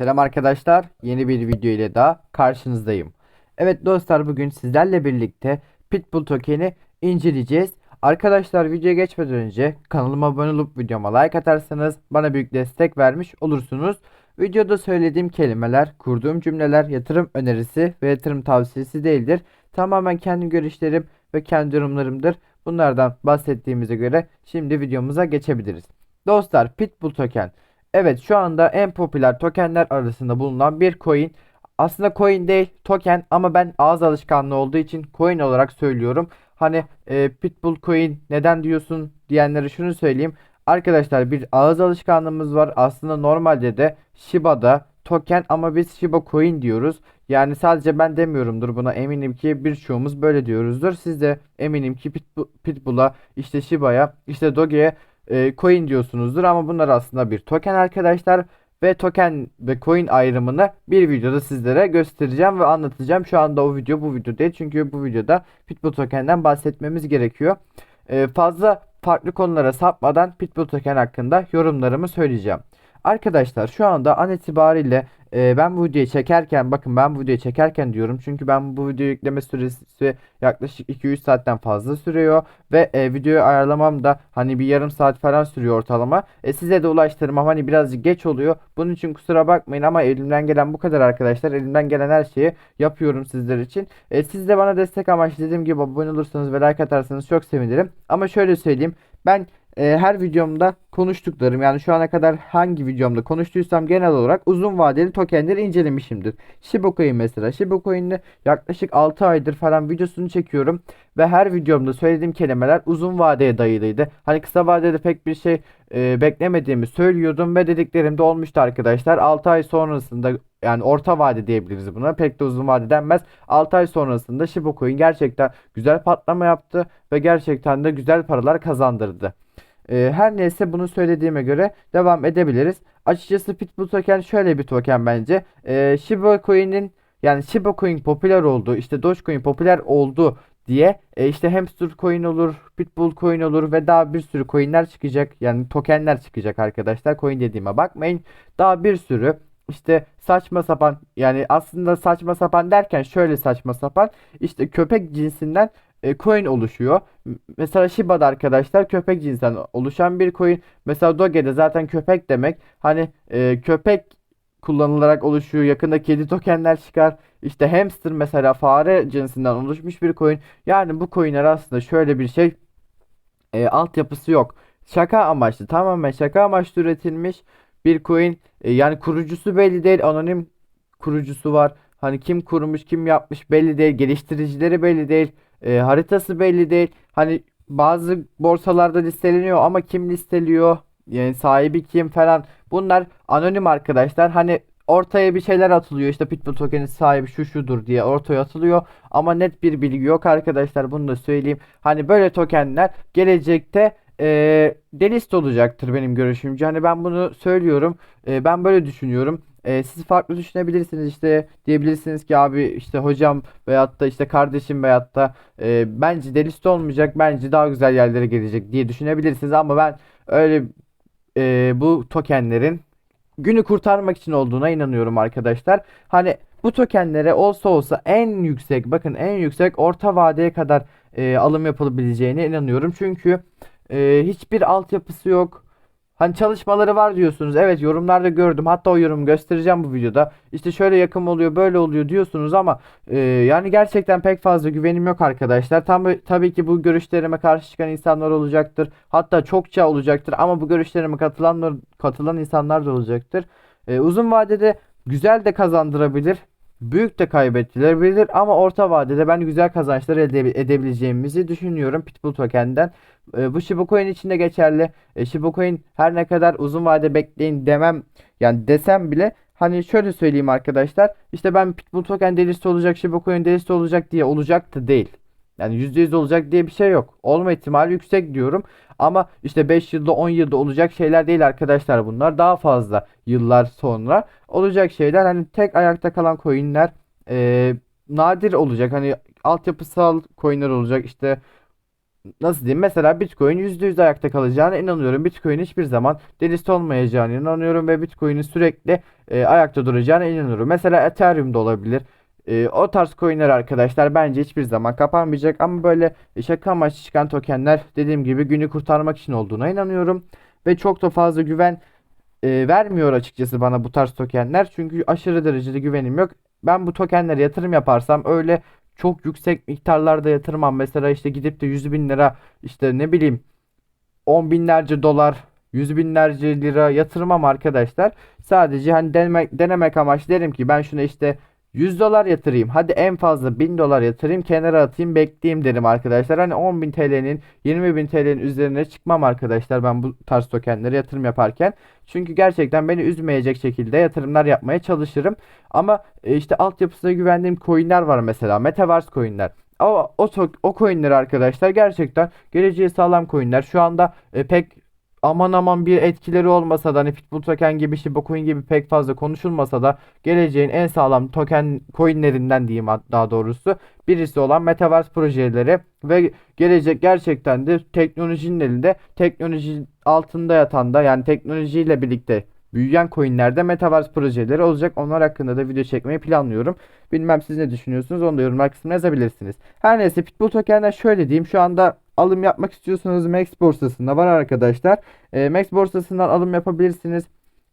Selam arkadaşlar. Yeni bir video ile daha karşınızdayım. Evet dostlar bugün sizlerle birlikte Pitbull token'i inceleyeceğiz. Arkadaşlar videoya geçmeden önce kanalıma abone olup videoma like atarsanız bana büyük destek vermiş olursunuz. Videoda söylediğim kelimeler, kurduğum cümleler yatırım önerisi ve yatırım tavsiyesi değildir. Tamamen kendi görüşlerim ve kendi yorumlarımdır. Bunlardan bahsettiğimize göre şimdi videomuza geçebiliriz. Dostlar Pitbull token Evet şu anda en popüler tokenler arasında bulunan bir coin. Aslında coin değil token ama ben ağız alışkanlığı olduğu için coin olarak söylüyorum. Hani e, Pitbull coin neden diyorsun diyenlere şunu söyleyeyim. Arkadaşlar bir ağız alışkanlığımız var. Aslında normalde de Shiba'da token ama biz Shiba coin diyoruz. Yani sadece ben demiyorumdur buna eminim ki birçoğumuz böyle diyoruzdur. Siz de eminim ki Pitbull, Pitbull'a işte Shiba'ya işte Doge'ye e, coin diyorsunuzdur ama bunlar aslında bir token arkadaşlar ve token ve coin ayrımını bir videoda sizlere göstereceğim ve anlatacağım. Şu anda o video bu video değil çünkü bu videoda Pitbull token'den bahsetmemiz gerekiyor. E, fazla farklı konulara sapmadan Pitbull token hakkında yorumlarımı söyleyeceğim. Arkadaşlar şu anda an itibariyle e, ben bu videoyu çekerken bakın ben bu videoyu çekerken diyorum çünkü ben bu video yükleme süresi yaklaşık 2-3 saatten fazla sürüyor ve e, videoyu ayarlamam da hani bir yarım saat falan sürüyor ortalama. E, size de ulaştırmam hani birazcık geç oluyor. Bunun için kusura bakmayın ama elimden gelen bu kadar arkadaşlar. Elimden gelen her şeyi yapıyorum sizler için. E, siz de bana destek amaçlı dediğim gibi abone olursanız ve like atarsanız çok sevinirim. Ama şöyle söyleyeyim ben e, her videomda konuştuklarım yani şu ana kadar hangi videomda konuştuysam genel olarak uzun vadeli tokenleri incelemişimdir. Shiba Coin mesela. Shiba Coin'de yaklaşık 6 aydır falan videosunu çekiyorum ve her videomda söylediğim kelimeler uzun vadeye dayalıydı. Hani kısa vadede pek bir şey e, beklemediğimi söylüyordum ve dediklerim de olmuştu arkadaşlar. 6 ay sonrasında yani orta vade diyebiliriz buna. Pek de uzun vade denmez. 6 ay sonrasında Shiba Coin gerçekten güzel patlama yaptı ve gerçekten de güzel paralar kazandırdı. Ee, her neyse bunu söylediğime göre devam edebiliriz. Açıkçası Pitbull token şöyle bir token bence. Ee, Shiba Coin'in yani Shiba Coin popüler oldu, işte Dogecoin popüler oldu diye e, işte Hamster Coin olur, Pitbull Coin olur ve daha bir sürü coinler çıkacak. Yani tokenler çıkacak arkadaşlar. Coin dediğime bakmayın. Daha bir sürü işte saçma sapan yani aslında saçma sapan derken şöyle saçma sapan işte köpek cinsinden e, coin oluşuyor. Mesela Shiba'da arkadaşlar köpek cinsinden oluşan bir coin. Mesela Doge'de zaten köpek demek. Hani e, köpek kullanılarak oluşuyor. Yakında kedi tokenler çıkar. İşte hamster mesela fare cinsinden oluşmuş bir coin. Yani bu coinler aslında şöyle bir şey e, altyapısı yok. Şaka amaçlı tamamen şaka amaçlı üretilmiş bir coin. E, yani kurucusu belli değil. Anonim kurucusu var. Hani kim kurmuş kim yapmış belli değil. Geliştiricileri belli değil. E, haritası belli değil. Hani bazı borsalarda listeleniyor ama kim listeliyor? Yani sahibi kim falan. Bunlar anonim arkadaşlar. Hani ortaya bir şeyler atılıyor. İşte Pitbull token'in sahibi şu şudur diye ortaya atılıyor. Ama net bir bilgi yok arkadaşlar. Bunu da söyleyeyim. Hani böyle tokenler gelecekte e, delist olacaktır benim görüşümce. Hani ben bunu söylüyorum. E, ben böyle düşünüyorum. E, siz farklı düşünebilirsiniz işte diyebilirsiniz ki abi işte hocam veyahut da işte kardeşim veyahut da e, bence delist olmayacak bence daha güzel yerlere gelecek diye düşünebilirsiniz ama ben öyle e, bu tokenlerin günü kurtarmak için olduğuna inanıyorum arkadaşlar. Hani bu tokenlere olsa olsa en yüksek bakın en yüksek orta vadeye kadar e, alım yapılabileceğine inanıyorum. Çünkü e, hiçbir altyapısı yok. Hani çalışmaları var diyorsunuz. Evet yorumlarda gördüm. Hatta o yorumu göstereceğim bu videoda. İşte şöyle yakın oluyor, böyle oluyor diyorsunuz ama e, yani gerçekten pek fazla güvenim yok arkadaşlar. Tam tabii ki bu görüşlerime karşı çıkan insanlar olacaktır. Hatta çokça olacaktır ama bu görüşlerime katılanlar katılan insanlar da olacaktır. E, uzun vadede güzel de kazandırabilir. Büyük de kaybettirebilir ama orta vadede ben güzel kazançlar elde edebileceğimizi düşünüyorum Pitbull Token'den. E, bu Shiba Coin için de geçerli. E, Shiba Coin her ne kadar uzun vade bekleyin demem yani desem bile hani şöyle söyleyeyim arkadaşlar. İşte ben Pitbull Token delist olacak, Shiba Coin delist olacak diye olacak da değil. Yani %100 olacak diye bir şey yok. Olma ihtimali yüksek diyorum. Ama işte 5 yılda 10 yılda olacak şeyler değil arkadaşlar bunlar. Daha fazla yıllar sonra olacak şeyler. Hani tek ayakta kalan coinler e, nadir olacak. Hani altyapısal coinler olacak. İşte nasıl diyeyim mesela Bitcoin %100 ayakta kalacağına inanıyorum. Bitcoin hiçbir zaman delist olmayacağına inanıyorum ve Bitcoin'in sürekli e, ayakta duracağına inanıyorum. Mesela Ethereum da olabilir. E, o tarz coinler arkadaşlar bence hiçbir zaman kapanmayacak ama böyle şaka amaçlı çıkan tokenler dediğim gibi günü kurtarmak için olduğuna inanıyorum ve çok da fazla güven e, vermiyor açıkçası bana bu tarz tokenler çünkü aşırı derecede güvenim yok. Ben bu tokenlere yatırım yaparsam öyle çok yüksek miktarlarda yatırmam. Mesela işte gidip de 100 bin lira işte ne bileyim 10 binlerce dolar, yüz binlerce lira yatırmam arkadaşlar. Sadece hani denemek, denemek amaçlı derim ki ben şuna işte 100 dolar yatırayım. Hadi en fazla 1000 dolar yatırayım kenara atayım bekleyeyim derim arkadaşlar. Hani 10.000 TL'nin 20.000 TL'nin üzerine çıkmam arkadaşlar ben bu tarz tokenlere yatırım yaparken. Çünkü gerçekten beni üzmeyecek şekilde yatırımlar yapmaya çalışırım. Ama e, işte altyapısına güvendiğim coinler var mesela. Metaverse coinler. O, o, o coinler arkadaşlar gerçekten geleceği sağlam coinler. Şu anda e, pek aman aman bir etkileri olmasa da hani Pitbull token gibi Shiba gibi pek fazla konuşulmasa da geleceğin en sağlam token coinlerinden diyeyim daha doğrusu. Birisi olan Metaverse projeleri ve gelecek gerçekten de teknolojinin elinde teknoloji altında yatan da yani teknolojiyle birlikte büyüyen coinlerde Metaverse projeleri olacak. Onlar hakkında da video çekmeyi planlıyorum. Bilmem siz ne düşünüyorsunuz onu da yorumlar kısmına yazabilirsiniz. Her neyse Pitbull tokenler şöyle diyeyim şu anda alım yapmak istiyorsanız Max borsasında var arkadaşlar. E, Max borsasından alım yapabilirsiniz.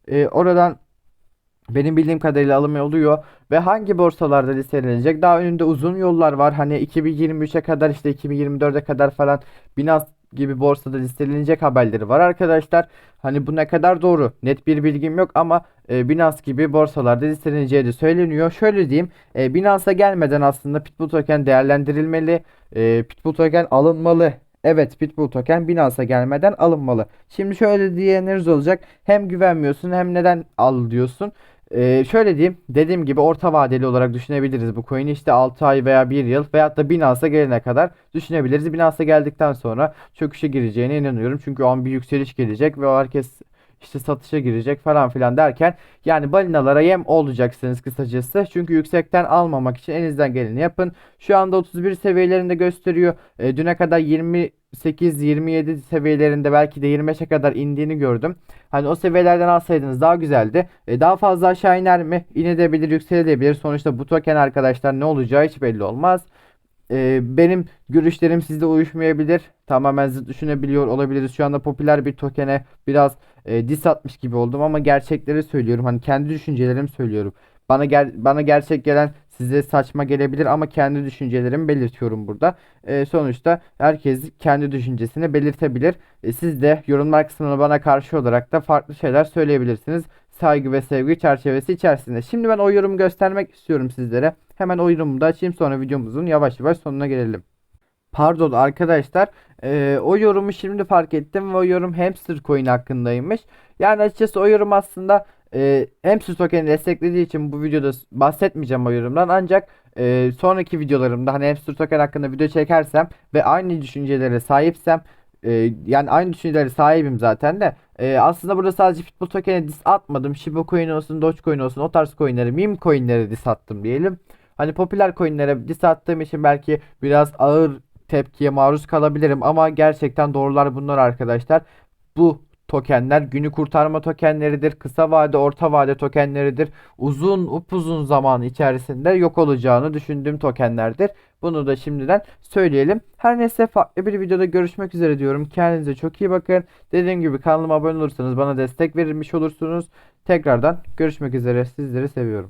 E, oradan benim bildiğim kadarıyla alım oluyor ve hangi borsalarda listelenecek? Daha önünde uzun yollar var. Hani 2023'e kadar işte 2024'e kadar falan Binance gibi borsada listelenecek haberleri var arkadaşlar. Hani bu ne kadar doğru? Net bir bilgim yok ama e, Binance gibi borsalarda listeleneceği de söyleniyor. Şöyle diyeyim, e, Binance'a gelmeden aslında Pitbull token değerlendirilmeli. E, Pitbull token alınmalı. Evet Pitbull token Binance'a gelmeden alınmalı. Şimdi şöyle diyenleriniz olacak. Hem güvenmiyorsun hem neden al diyorsun. Ee, şöyle diyeyim. Dediğim gibi orta vadeli olarak düşünebiliriz bu coin'i. işte 6 ay veya 1 yıl veyahut da Binance'a gelene kadar düşünebiliriz. Binance'a geldikten sonra çöküşe gireceğine inanıyorum. Çünkü o an bir yükseliş gelecek ve herkes işte satışa girecek falan filan derken yani balinalara yem olacaksınız kısacası. Çünkü yüksekten almamak için elinizden geleni yapın. Şu anda 31 seviyelerinde gösteriyor. E, düne kadar 28-27 seviyelerinde belki de 25'e kadar indiğini gördüm. Hani o seviyelerden alsaydınız daha güzeldi. E, daha fazla aşağı iner mi? İnebilir, yükselebilir. Sonuçta bu token arkadaşlar ne olacağı hiç belli olmaz. E, benim görüşlerim sizde uyuşmayabilir. Tamamen zıt düşünebiliyor olabiliriz. Şu anda popüler bir tokene biraz e, diss atmış gibi oldum ama gerçekleri söylüyorum. Hani kendi düşüncelerimi söylüyorum. Bana gel bana gerçek gelen size saçma gelebilir ama kendi düşüncelerimi belirtiyorum burada. E, sonuçta herkes kendi düşüncesini belirtebilir. E, siz de yorumlar kısmına bana karşı olarak da farklı şeyler söyleyebilirsiniz. Saygı ve sevgi çerçevesi içerisinde. Şimdi ben o yorumu göstermek istiyorum sizlere. Hemen o yorumu da açayım sonra videomuzun yavaş yavaş sonuna gelelim. Pardon arkadaşlar. Eee, o yorumu şimdi fark ettim ve o yorum hamster coin hakkındaymış. Yani açıkçası o yorum aslında eee hamster token'i desteklediği için bu videoda bahsetmeyeceğim o yorumdan. Ancak eee, sonraki videolarımda hani hamster token hakkında video çekersem ve aynı düşüncelere sahipsem eee, yani aynı düşüncelere sahibim zaten de eee, aslında burada sadece Pitbull token'e diss atmadım. Shiba coin olsun, Dogecoin olsun o tarz coin'lere, meme coin'lere diss attım diyelim. Hani popüler coin'lere diss attığım için belki biraz ağır tepkiye maruz kalabilirim ama gerçekten doğrular bunlar arkadaşlar. Bu tokenler günü kurtarma tokenleridir. Kısa vade, orta vade tokenleridir. Uzun, upuzun zaman içerisinde yok olacağını düşündüğüm tokenlerdir. Bunu da şimdiden söyleyelim. Her neyse farklı bir videoda görüşmek üzere diyorum. Kendinize çok iyi bakın. Dediğim gibi kanalıma abone olursanız bana destek verilmiş olursunuz. Tekrardan görüşmek üzere. Sizleri seviyorum.